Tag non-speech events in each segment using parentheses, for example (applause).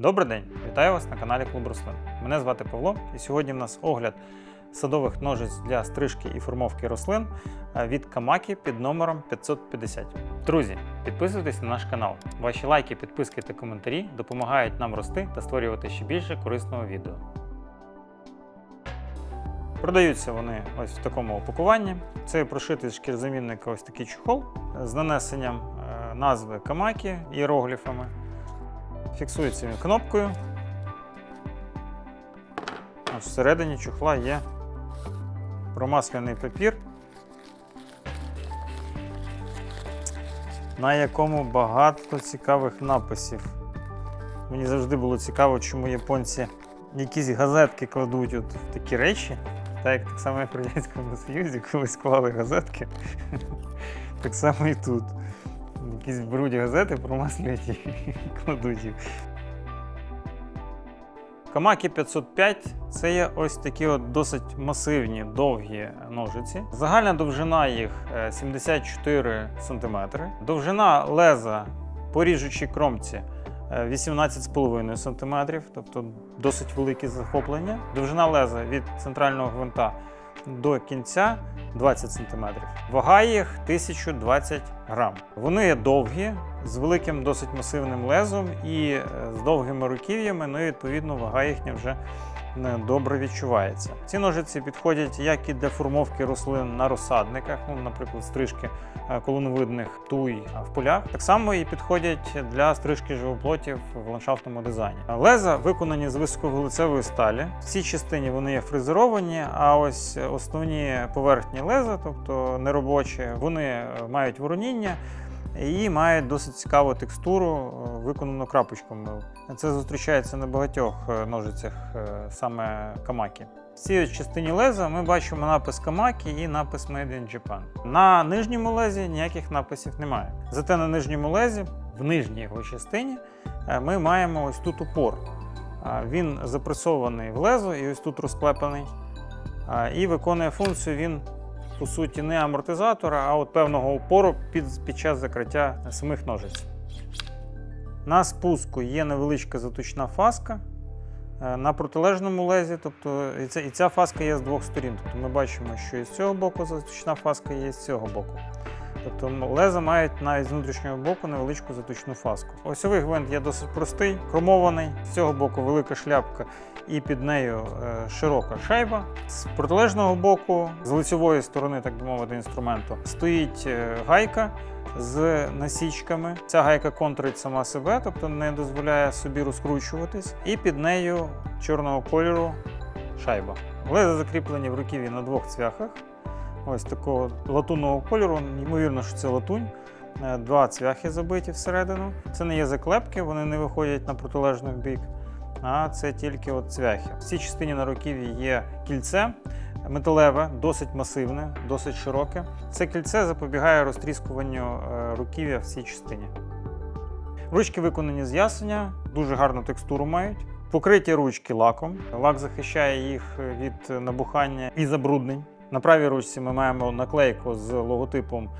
Добрий день! Вітаю вас на каналі Клуб Рослин. Мене звати Павло, і сьогодні в нас огляд садових ножиць для стрижки і формовки рослин е, від Камакі під номером 550. Друзі, підписуйтесь на наш канал. Ваші лайки, підписки та коментарі допомагають нам рости та створювати ще більше корисного відео. Продаються вони ось в такому опакуванні. Це прошитий з шкірзамінника ось такий чохол з нанесенням е, назви Камакі іерогліфами. Фіксується він кнопкою. Ось всередині чохла є промасляний папір, на якому багато цікавих написів. Мені завжди було цікаво, чому японці якісь газетки кладуть от в такі речі. Так як так само як в Радянському Союзі колись клали газетки. (laughs) Так само і тут. Якісь беруть газети, промаслюють і кладуть їх. Камакі 505 це є ось такі от досить масивні довгі ножиці. Загальна довжина їх е, 74 см. Довжина леза по ріжучій кромці е, 18,5 см, тобто досить велике захоплення. Довжина леза від центрального гвинта до кінця 20 см. Вага їх 1020 грам. Вони є довгі, з великим досить масивним лезом і е, з довгими руків'ями, ну і відповідно вага їхня вже добре відчувається. Ці ножиці підходять як і для формовки рослин на розсадниках, ну, наприклад, стрижки е, колоновидних туй в полях. Так само і підходять для стрижки живоплотів в ландшафтному дизайні. Леза виконані з високовуглецевої сталі. В цій частині вони є фрезеровані, а ось основні поверхні леза, тобто неробочі, вони е, мають вороніння і мають досить цікаву текстуру, е, виконану крапочками. Це зустрічається на багатьох е, ножицях е, саме камакі. В цій частині леза ми бачимо напис Камакі і напис Made in Japan. На нижньому лезі ніяких написів немає. Зате на нижньому лезі, в нижній його частині, ми маємо ось тут упор. Він запресований в лезо і ось тут розклепаний. І виконує функцію він по суті не амортизатора, а от певного опору під, під час закриття самих ножиць. На спуску є невеличка заточна фаска. Е, На протилежному лезі, тобто і, ця, і ця фаска є з двох сторін. Тобто ми бачимо, що і з цього боку заточна фаска є і з цього боку. Тобто леза мають навіть з внутрішнього боку невеличку заточну фаску. Осьовий гвинт є досить простий, хромований. З цього боку велика шляпка і під нею е, широка шайба. З протилежного боку, з лицевої сторони, так би мовити, інструменту, стоїть е, гайка з насічками. Ця гайка контрить сама себе, тобто не дозволяє собі розкручуватись. І під нею чорного кольору шайба. Леза закріплені в руків'ї на двох цвяхах. Ось такого латунного кольору. Ймовірно, що це латунь. Е, Два цвяхи забиті всередину. Це не є заклепки, вони не виходять на протилежний бік, а це тільки от цвяхи. В цій частині на руків'ї є кільце металеве, досить масивне, досить широке. Це кільце запобігає розтріскуванню е, руків'я в цій частині. Ручки виконані з ясеня, дуже гарну текстуру мають. Покриті ручки лаком. Лак захищає їх від набухання і забруднень. На правій ручці ми маємо наклейку з логотипом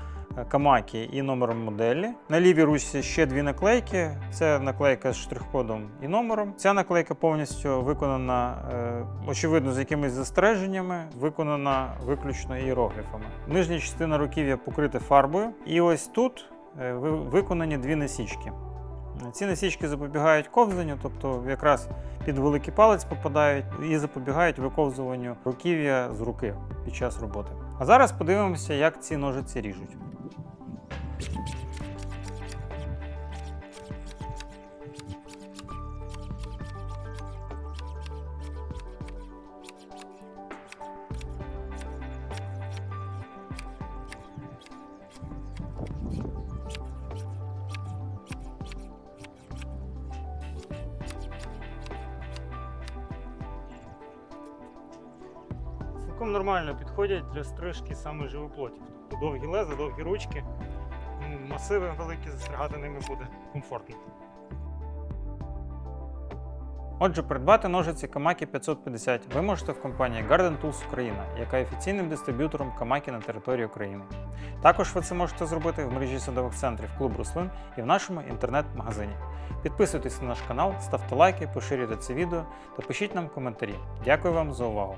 Камакі і номером моделі. На лівій ручці ще дві наклейки. Це наклейка з штрих-кодом і номером. Ця наклейка повністю виконана, е, очевидно, з якимись застереженнями, виконана виключно іерогліфами. Нижня частина руків'я покрита фарбою. І ось тут е, виконані дві насічки. Ці насічки запобігають ковзанню, тобто якраз під великий палець попадають і запобігають виковзуванню руків'я з руки під час роботи. А зараз подивимося, як ці ножиці ріжуть. Цілком нормально підходять для стрижки саме живоплотів. Тобто довгі леза, довгі ручки, масиви великі, застригати ними буде комфортно. Отже, придбати ножиці Камакі 550 ви можете в компанії Garden Tools Україна, яка є офіційним дистриб'ютором Камакі на території України. Також ви це можете зробити в мережі садових центрів клуб рослин і в нашому інтернет-магазині. Підписуйтесь на наш канал, ставте лайки, поширюйте це відео та пишіть нам коментарі. Дякую вам за увагу!